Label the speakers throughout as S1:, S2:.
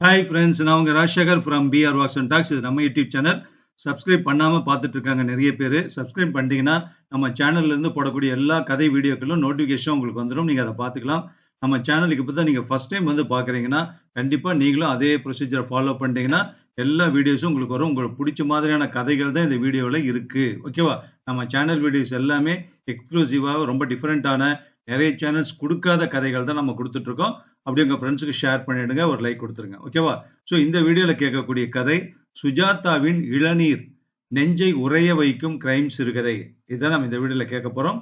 S1: Hi friends நான் உங்கள் Rajasekar from PR walks and talks இது நம்ம யூடியூப் சேனல் சப்ஸ்கிரைப் பண்ணாமல் பார்த்துட்டு இருக்காங்க நிறைய பேர். சப்ஸ்கிரைப் பண்ணிட்டீங்கன்னா நம்ம சேனல்ல இருந்து போடக்கூடிய எல்லா கதை வீடியோக்களும் நோட்டிஃபிகேஷன் உங்களுக்கு வந்துடும் நீங்கள் அதை பார்த்துக்கலாம். நம்ம சேனலுக்கு இப்போ தான் நீங்கள் ஃபர்ஸ்ட் டைம் வந்து பார்க்குறீங்கன்னா கண்டிப்பாக நீங்களும் அதே ப்ரொசீஜரை ஃபாலோ பண்ணிட்டீங்கன்னா எல்லா வீடியோஸும் உங்களுக்கு வரும். உங்களுக்கு பிடிச்ச மாதிரியான கதைகள் தான் இந்த வீடியோவில் இருக்குது ஓகேவா நம்ம சேனல் வீடியோஸ் எல்லாமே எக்ஸ்க்ளூசிவாக ரொம்ப டிஃப்ரெண்ட்டான நிறைய சேனல்ஸ் கொடுக்காத கதைகள் தான் நம்ம கொடுத்துட்ருக்கோம். அப்படி உங்கள் ஃப்ரெண்ட்ஸுக்கு ஷேர் பண்ணிடுங்க ஒரு லைக் கொடுத்துருங்க. ஓகேவா ஸோ இந்த வீடியோவில் கேட்கக்கூடிய கதை சுஜாதாவின் இளநீர் நெஞ்சை உறைய வைக்கும் கிரைம் சிறுகதை. இதுதான் நம்ம இந்த வீடியோவில் கேட்க போகிறோம்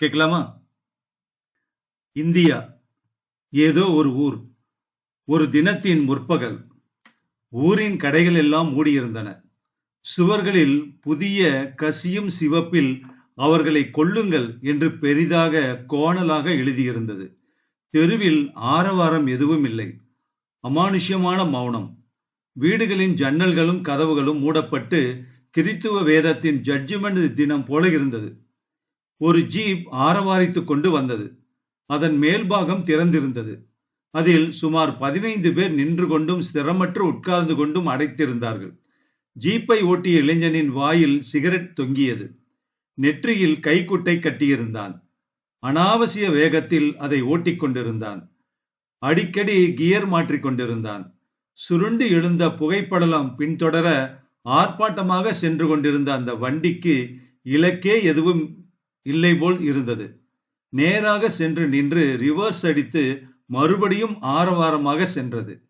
S1: கேட்கலாமா? இந்தியா ஏதோ ஒரு ஊர் ஒரு தினத்தின் முற்பகல் ஊரின் கடைகள் எல்லாம் மூடியிருந்தன. சுவர்களில் புதிய கசியும் சிவப்பில் அவர்களை கொல்லுங்கள் என்று பெரிதாக கோணலாக எழுதியிருந்தது. தெருவில் ஆரவாரம் எதுவும் இல்லை. அமானுஷ்யமான மௌனம். வீடுகளின் ஜன்னல்களும் கதவுகளும் மூடப்பட்டு கிறித்துவ வேதத்தின் ஜட்ஜ்மெண்ட் தினம் போல இருந்தது. ஒரு ஜீப் ஆரவாரித்துக் கொண்டு வந்தது. அதன் மேல்பாகம் திறந்திருந்தது. அதில் சுமார் பதினைந்து பேர் நின்று கொண்டும் ஸ்திரமற்று உட்கார்ந்து கொண்டும் அடைத்திருந்தார்கள். ஜீப்பை ஓட்டிய இளைஞனின் வாயில் சிகரெட் தொங்கியது. நெற்றியில் கைக்குட்டை கட்டியிருந்தான். அனாவசிய வேகத்தில் அதை ஓட்டிக் கொண்டிருந்தான். அடிக்கடி கியர் மாற்றிக் கொண்டிருந்தான். சுருண்டு எழுந்த புகைப்படலம் பின்தொடர ஆர்ப்பாட்டமாக சென்று கொண்டிருந்த அந்த வண்டிக்கு இலக்கே எதுவும் இல்லை போல் இருந்தது. நேராக சென்று நின்று ரிவர்ஸ் அடித்து மறுபடியும் ஆரவாரமாக சென்றது.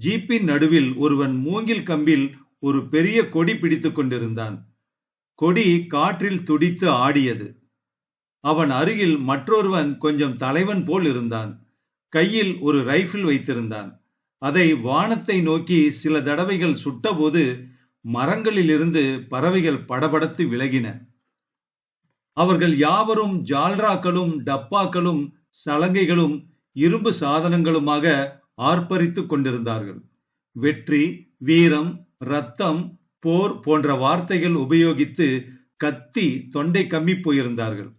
S1: ஜீப்பின் நடுவில் ஒருவன் மூங்கில் கம்பில் ஒரு பெரிய கொடி பிடித்துக் கொண்டிருந்தான். கொடி காற்றில் துடித்து ஆடியது. அவன் அருகில் மற்றொருவன் கொஞ்சம் தலைவன் போல் இருந்தான். கையில் ஒரு ரைபிள் வைத்திருந்தான். அதை வானத்தை நோக்கி சில தடவைகள் சுட்டபோது மரங்களிலிருந்து பறவைகள் படபடத்து விலகின. அவர்கள் யாவரும் ஜால்ராக்களும் டப்பாக்களும் சலங்கைகளும் இரும்பு சாதனங்களுமாக ஆர்ப்பரித்துக் கொண்டிருந்தார்கள். வெற்றி வீரம் ரத்தம் போர் போன்ற வார்த்தைகள் உபயோகித்து கத்தி தொண்டை கம்மி போயிருந்தார்கள்.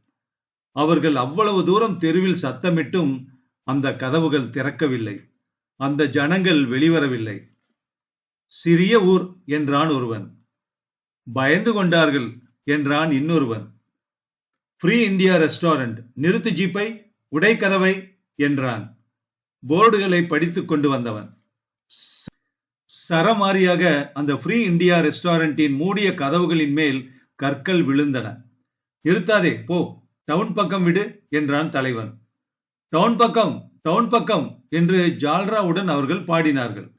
S1: அவர்கள் அவ்வளவு தூரம் தெருவில் சத்தமிட்டும் அந்த கதவுகள் திறக்கவில்லை. அந்த ஜனங்கள் வெளிவரவில்லை. சிறிய ஊர் என்றான் ஒருவன். பயந்து கொண்டார்கள் என்றான் இன்னொருவன். ஃப்ரீ இந்தியா ரெஸ்டாரண்ட் நிறுத்து ஜீப்பை உடை கதவை என்றான். போர்டுகளை படித்துக் கொண்டு வந்தவன். சரமாரியாக அந்த ஃப்ரீ இந்தியா ரெஸ்டாரண்டின் மூடிய கதவுகளின் மேல் கற்கள் விழுந்தன. இருத்தாதே போ டவுன் பக்கம் விடு என்றான் தலைவன். டவுன் பக்கம் டவுன் பக்கம் என்று ஜால்ராவுடன் அவர்கள் பாடினார்கள்.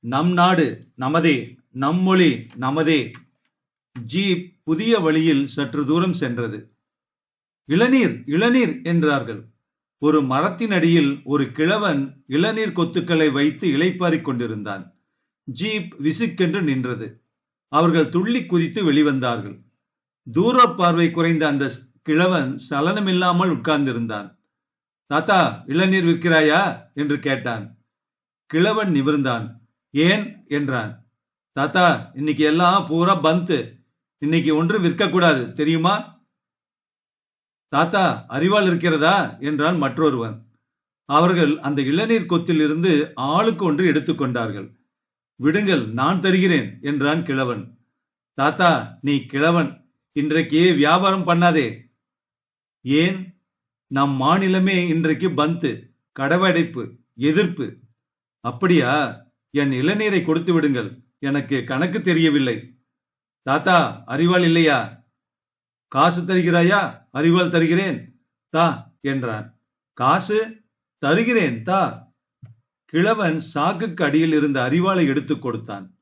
S1: நம் நாடு நமதே நம் மொழி நமதே. ஜீப் புதிய வழியில் சற்று தூரம் சென்றது. இளநீர் இளநீர் என்றார்கள். ஒரு மரத்தின் அடியில் ஒரு கிழவன் இளநீர் கொத்துக்களை வைத்து இளைப்பாரிக் கொண்டிருந்தான். ஜீப் விசுக்கென்று நின்றது. அவர்கள் துள்ளி குதித்து வெளிவந்தார்கள். தூர பார்வை குறைந்த அந்த கிழவன் சலனமில்லாமல் உட்கார்ந்திருந்தான். தாத்தா இளநீர் விற்கிறாயா? என்று கேட்டான். கிழவன் நிமிர்ந்தான். ஏன்? என்றான். தாத்தா இன்னைக்கு எல்லாம் பூரா பந்து இன்னைக்கு ஒன்று விற்கக்கூடாது தெரியுமா? தாத்தா அறிவால் இருக்கிறதா? என்றான் மற்றொருவன். அவர்கள் அந்த இளநீர் கொத்தில் இருந்து ஆளுக்கு ஒன்று எடுத்துக்கொண்டார்கள் விடுங்கள் நான் தருகிறேன் என்றான் கிழவன். தாத்தா நீ கிழவன். இன்றைக்கு வியாபாரம் பண்ணாதே. ஏன்? நம் மாநிலமே இன்றைக்கு பந்து கடவடைப்பு எதிர்ப்பு. அப்படியா? என் இளநீரை கொடுத்து விடுங்கள். எனக்கு கணக்கு தெரியவில்லை. தாத்தா அறிவாள் இல்லையா? காசு தருகிறாயா? அறிவாள் தருகிறேன். தா என்றான். காசு? தருகிறேன் தா. கிழவன் சாக்குக்கு அடியில் இருந்த அறிவாளை எடுத்துக் கொடுத்தான்.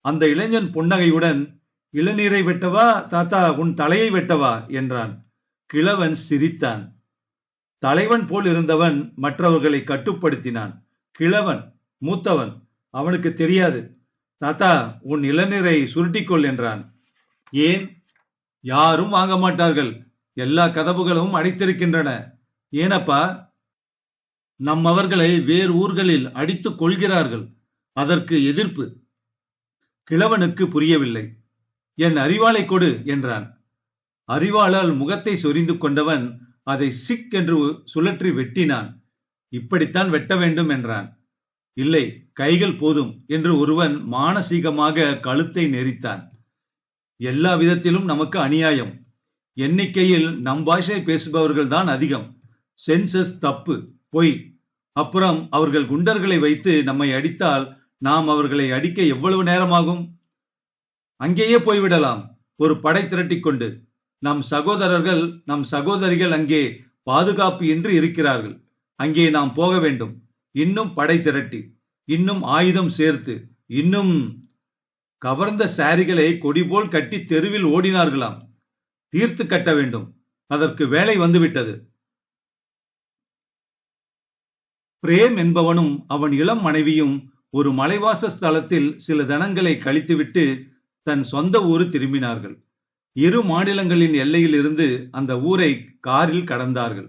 S1: அந்த இளைஞன் புன்னகையுடன் இளநீரை வெட்டவா? தாத்தா உன் தலையை வெட்டவா? என்றான். கிழவன் சிரித்தான். தலைவன் போல் இருந்தவன் மற்றவர்களை கட்டுப்படுத்தினான். கிழவன் மூத்தவன் அவனுக்கு தெரியாது. தாத்தா உன் இளநீரை சுருட்டிக்கொள் என்றான். ஏன்? யாரும் வாங்க மாட்டார்கள். எல்லா கதவுகளும் அடைத்திருக்கின்றன. ஏனப்பா? நம்மவர்களை வேறு ஊர்களில் அடித்துக் கொள்கிறார்கள். அதற்கு எதிர்ப்பு. கிழவனுக்கு புரியவில்லை. என் அறிவாளை கொடு என்றான். அறிவாளால் முகத்தை சொரிந்து கொண்டவன் அதை சிக் என்று சுழற்றி வெட்டினான். இப்படித்தான் வெட்ட வேண்டும் என்றான். இல்லை கைகள் போதும் என்று ஒருவன் மானசீகமாக கழுத்தை நெரித்தான். எல்லா விதத்திலும் நமக்கு அநியாயம். எண்ணிக்கையில் நம் பாஷை பேசுபவர்கள் தான் அதிகம். சென்சஸ் தப்பு பொய். அப்புறம் அவர்கள் குண்டர்களை வைத்து நம்மை அடித்தால் நாம் அவர்களை அடிக்க எவ்வளவு நேரமாகும்? அங்கேயே போய்விடலாம். ஒரு படை திரட்டிக் கொண்டு நம் சகோதரர்கள் நம் சகோதரிகள் அங்கே பாதுகாப்பு இன்றி இருக்கிறார்கள். அங்கே நாம் போக வேண்டும். இன்னும் படை திரட்டி இன்னும் ஆயுதம் சேர்த்து இன்னும் கவர்ந்த சாரிகளை கொடி போல் கட்டி தெருவில் ஓடினார்களாம். தீர்த்து கட்ட வேண்டும். அதற்கு வேலை வந்துவிட்டது. பிரேம் என்பவனும் அவன் இளம் மனைவியும் ஒரு மலைவாச ஸ்தலத்தில் சில தனங்களை கழித்துவிட்டு தன் சொந்த ஊர் திரும்பினார்கள். இரு மாநிலங்களின் எல்லையில் இருந்து அந்த ஊரை காரில் கடந்தார்கள்.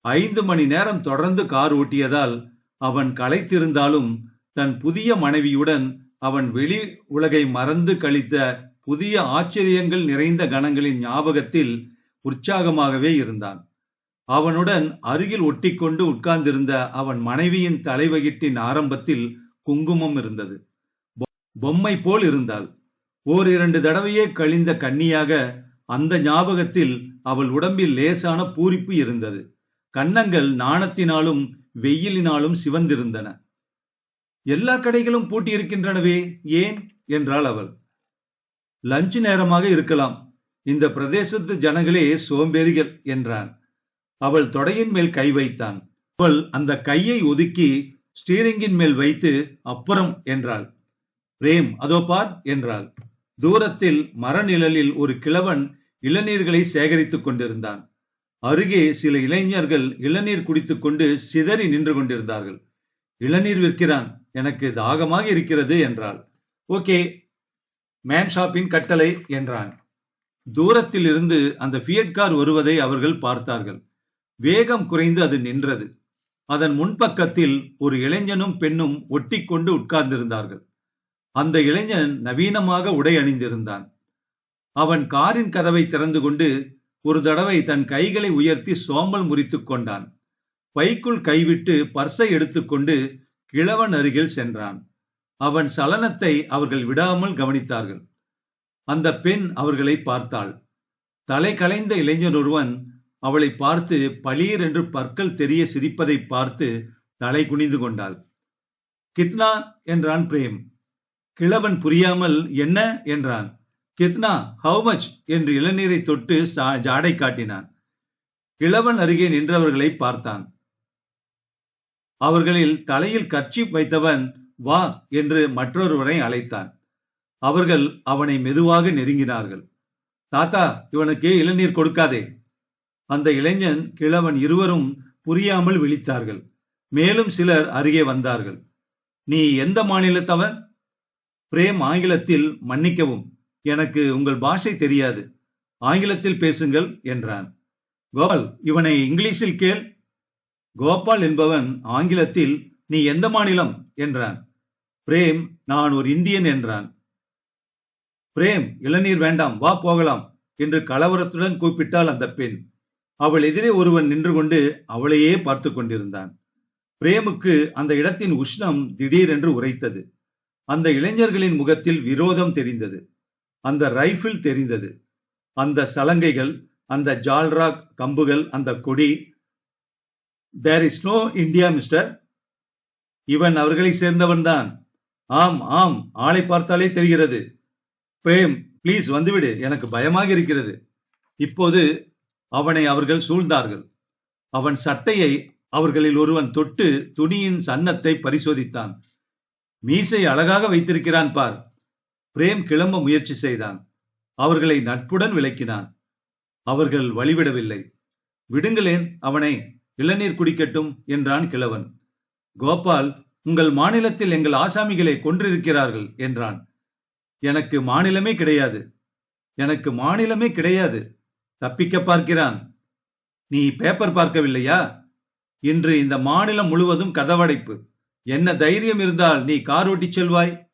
S1: ஐந்து மணி நேரம் தொடர்ந்து கார் ஓட்டியதால் அவன் களைத்திருந்தாலும் தன் புதிய மனைவியுடன் அவன் வெளி உலகை மறந்து கழித்த புதிய ஆச்சரியங்கள் நிறைந்த கணங்களின் ஞாபகத்தில் உற்சாகமாகவே இருந்தான். அவனுடன் அருகில் ஒட்டிக்கொண்டு உட்கார்ந்திருந்த அவன் மனைவியின் தலைவகிட்டின் ஆரம்பத்தில் குங்குமம் இருந்தது. பொம்மை போல் இருந்தாள். ஓரிரண்டு தடவையே கழிந்த கன்னியாக அந்த ஞாபகத்தில் அவள் உடம்பில் லேசான பூரிப்பு இருந்தது. கன்னங்கள் நாணத்தினாலும் வெயிலினாலும் சிவந்திருந்தன. எல்லா கடைகளும் பூட்டியிருக்கின்றனவே ஏன்? என்றாள் அவள். லஞ்ச் நேரமாக இருக்கலாம். இந்த பிரதேசத்து ஜனங்களே சோம்பேறிகள் என்றான். அவள் தொடையின் மேல் கை வைத்தான். அவள் அந்த கையை ஒதுக்கி ஸ்டீரிங்கின் மேல் வைத்து அப்புறம் என்றாள். பிரேம் அதோ பார் என்றாள். தூரத்தில் மரநிழலில் ஒரு கிழவன் இளநீர்களை சேகரித்துக் கொண்டிருந்தான். அருகே சில இளைஞர்கள் இளநீர் குடித்துக் கொண்டு சிதறி நின்று கொண்டிருந்தார்கள். இளநீர் விற்கிறான் எனக்கு தாகமாக இருக்கிறது என்றாள். ஓகே மேன் ஷாப்பின் கட்டளை என்றான். தூரத்தில் இருந்து அந்த ஃபியட் கார் வருவதை அவர்கள் பார்த்தார்கள். வேகம் குறைந்து அது நின்றது. அதன் முன்பக்கத்தில் ஒரு இளைஞனும் பெண்ணும் ஒட்டிக்கொண்டு உட்கார்ந்திருந்தார்கள். அந்த இளைஞன் நவீனமாக உடை அணிந்திருந்தான். அவன் காரின் கதவை திறந்து கொண்டு ஒரு தடவை தன் கைகளை உயர்த்தி சோம்பல் முறித்துக் கொண்டான். பைக்குள் கைவிட்டு பர்சை எடுத்துக்கொண்டு கிழவன் அருகில் சென்றான். அவன் சலனத்தை அவர்கள் விடாமல் கவனித்தார்கள். அந்த பெண் அவர்களை பார்த்தாள். தலை கலைந்த இளைஞன் ஒருவன் அவளை பார்த்து பளீர் என்று பற்கள் தெரிய சிரிப்பதை பார்த்து தலை குனிந்து கொண்டாள். கித்னா என்றான் பிரேம். கிழவன் புரியாமல் என்ன என்றான்? கித்னா ஹவு மச் என்று இளநீரை தொட்டு ஜாடை காட்டினான். கிழவன் அருகே நின்றவர்களை பார்த்தான். அவர்களில் தலையில் கட்சி வைத்தவன் வா என்று மற்றொருவரை அழைத்தான். அவர்கள் அவனை மெதுவாக நெருங்கினார்கள். தாத்தா இவனுக்கு இளநீர் கொடுக்காதே. அந்த இளைஞன் கிழவன் இருவரும் புரியாமல் விழித்தார்கள். மேலும் சிலர் அருகே வந்தார்கள். நீ எந்த மாநிலத்தவன்? பிரேம் ஆங்கிலத்தில் மன்னிக்கவும் எனக்கு உங்கள் பாஷை தெரியாது. ஆங்கிலத்தில் பேசுங்கள் என்றான். கோபால் இவனை இங்கிலீஷில் கேள். கோபால் என்பவன் ஆங்கிலத்தில் நீ எந்த மாநிலம்? என்றான். பிரேம் நான் ஒரு இந்தியன் என்றான். பிரேம் இளநீர் வேண்டாம் வா போகலாம் என்று கலவரத்துடன் கூப்பிட்டாள் அந்த பெண். அவள் எதிரே ஒருவன் நின்று கொண்டு அவளையே பார்த்து கொண்டிருந்தான். பிரேமுக்கு அந்த இடத்தின் உஷ்ணம் திடீரென்று உரைத்தது. அந்த இளைஞர்களின் முகத்தில் விரோதம் தெரிந்தது. அந்த ரைபிள் தெரிந்தது. அந்த சலங்கைகள் அந்த ஜால்ராக் கம்புகள் அந்த கொடி. There is no India mister இவன் அவர்களை சேர்ந்தவன் தான் ஆம் ஆம் ஆளை பார்த்தாலே தெரிகிறது. பிரேம் ப்ளீஸ் வந்துவிடு. எனக்கு பயமாக இருக்கிறது. இப்போது அவனை அவர்கள் சூழ்ந்தார்கள். அவன் சட்டையை அவர்களில் ஒருவன் தொட்டு துணியின் சன்னத்தை பரிசோதித்தான். மீசை அழகாக வைத்திருக்கிறான் பார். பிரேம் கிளம்ப முயற்சி செய்தான். அவர்களை நட்புடன் விளக்கினான். அவர்கள் வழிவிடவில்லை. விடுங்களேன் அவனை இளநீர் குடிக்கட்டும் என்றான் கிழவன். கோபால் உங்கள் மாநிலத்தில் எங்கள் ஆசாமிகளை கொன்றிருக்கிறார்கள் என்றான். எனக்கு மாநிலமே கிடையாது. எனக்கு மாநிலமே கிடையாது தப்பிக்க பார்க்கிறான். நீ பேப்பர் பார்க்கவில்லையா? இன்று இந்த மாநிலம் முழுவதும் கதவடைப்பு. என்ன தைரியம் இருந்தால் நீ கார் ஓட்டிச் செல்வாய்?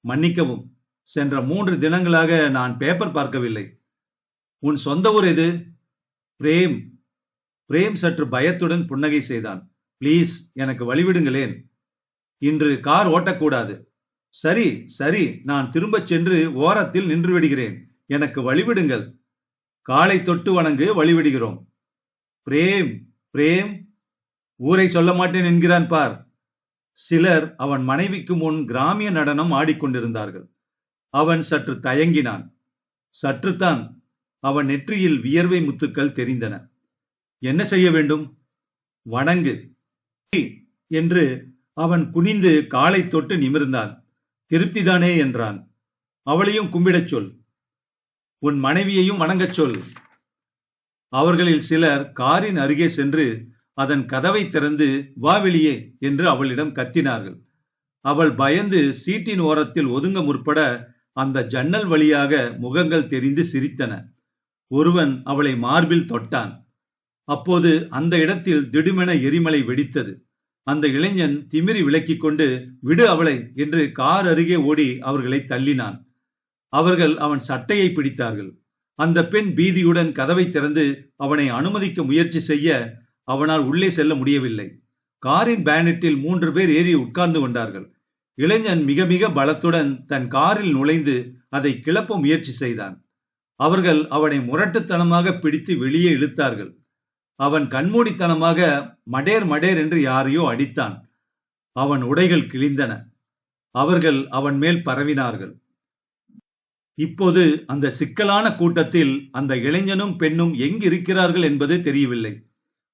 S1: மன்னிக்கவும் சென்ற மூன்று தினங்களாக நான் பேப்பர் பார்க்கவில்லை. உன் சொந்த ஊர் எது? பிரேம். பிரேம் சற்று பயத்துடன் புன்னகை செய்தான். ப்ளீஸ் எனக்கு வழிவிடுங்களேன். இன்று கார் ஓட்டக்கூடாது. சரி சரி நான் திரும்பச் சென்று ஓரத்தில் நின்று விடுகிறேன். எனக்கு வழிவிடுங்கள். காலை தொட்டு வணங்கு வழிவிடுகிறோம். Frame frame. ஊரை சொல்ல மாட்டேன் என்கிறான் பார். சிலர் அவன் மனைவிக்கு முன் கிராமிய நடனம் ஆடிக்கொண்டிருந்தார்கள். அவன் சற்று தயங்கினான். சற்றுத்தான் அவன் நெற்றியில் வியர்வை முத்துக்கள் தெரிந்தன. என்ன செய்ய வேண்டும்? வணங்கு. என்று அவன் குனிந்து காலை தொட்டு நிமிர்ந்தான். திருப்திதானே என்றான். அவளையும் கும்பிடச் சொல். உன் மனைவியையும் வணங்கச் சொல். அவர்களில் சிலர் காரின் அருகே சென்று அதன் கதவை திறந்து வா வெளியே என்று அவளிடம் கத்தினார்கள். அவள் பயந்து சீட்டின் ஓரத்தில் ஒதுங்க முற்பட அந்த ஜன்னல் வழியாக முகங்கள் தெரிந்து சிரித்தன. ஒருவன் அவளை மார்பில் தொட்டான். அப்போது அந்த இடத்தில் திடுமென எரிமலை வெடித்தது. அந்த இளைஞன் திமிரி விலக்கிக் கொண்டு விடு அவளை என்று கார் அருகே ஓடி அவர்களை தள்ளினான். அவர்கள் அவன் சட்டையை பிடித்தார்கள். அந்த பெண் பீதியுடன் கதவை திறந்து அவனை அனுமதிக்க முயற்சி செய்ய அவனால் உள்ளே செல்ல முடியவில்லை. காரின் பேனட்டில் மூன்று பேர் ஏறி உட்கார்ந்து கொண்டார்கள். இளைஞன் மிக மிக பலத்துடன் தன் காரில் நுழைந்து அதை கிளப்ப முயற்சி செய்தான். அவர்கள் அவனை முரட்டுத்தனமாக பிடித்து வெளியே இழுத்தார்கள். அவன் கண்மூடித்தனமாக மடேர் மடேர் என்று யாரையோ அடித்தான். அவன் உடைகள் கிழிந்தன. அவர்கள் அவன் மேல் பரவினார்கள். இப்போது அந்த சிக்கலான கூட்டத்தில் அந்த இளைஞனும் பெண்ணும் எங்கு இருக்கிறார்கள் என்பது தெரியவில்லை.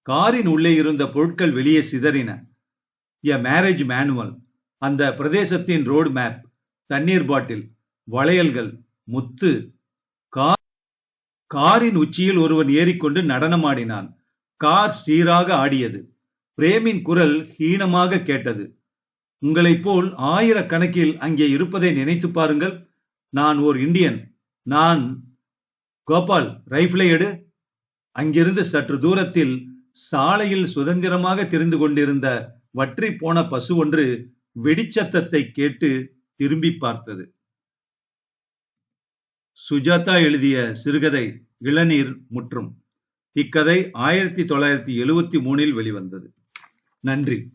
S1: காரின் உள்ளே இருந்த பொருட்கள் வெளியே சிதறின. எ மேரேஜ் மேனுவல் அந்த பிரதேசத்தின் ரோடு மேப் தண்ணீர் பாட்டில் வளையல்கள் முத்து. கார் காரின் உச்சியில் ஒருவன் ஏறிக்கொண்டு நடனமாடினான். கார் சீராக ஆடியது. பிரேமின் குரல் ஹீனமாக கேட்டது. உங்களைப் போல் ஆயிரக்கணக்கில் அங்கே இருப்பதை நினைத்து பாருங்கள். நான் ஓர் இந்தியன். நான் கோபால் ரைஃபிளை எடு. அங்கிருந்து சற்று தூரத்தில் சாலையில் சுதந்திரமாக திரிந்து கொண்டிருந்த வற்றி போன பசு ஒன்று வெடிச்சத்தத்தை கேட்டு திரும்பி பார்த்தது. சுஜாதா எழுதிய சிறுகதை இளநீர் முற்றும். இக்கதை ஆயிரத்தி தொள்ளாயிரத்தி எழுவத்தி மூணில் வெளிவந்தது. நன்றி.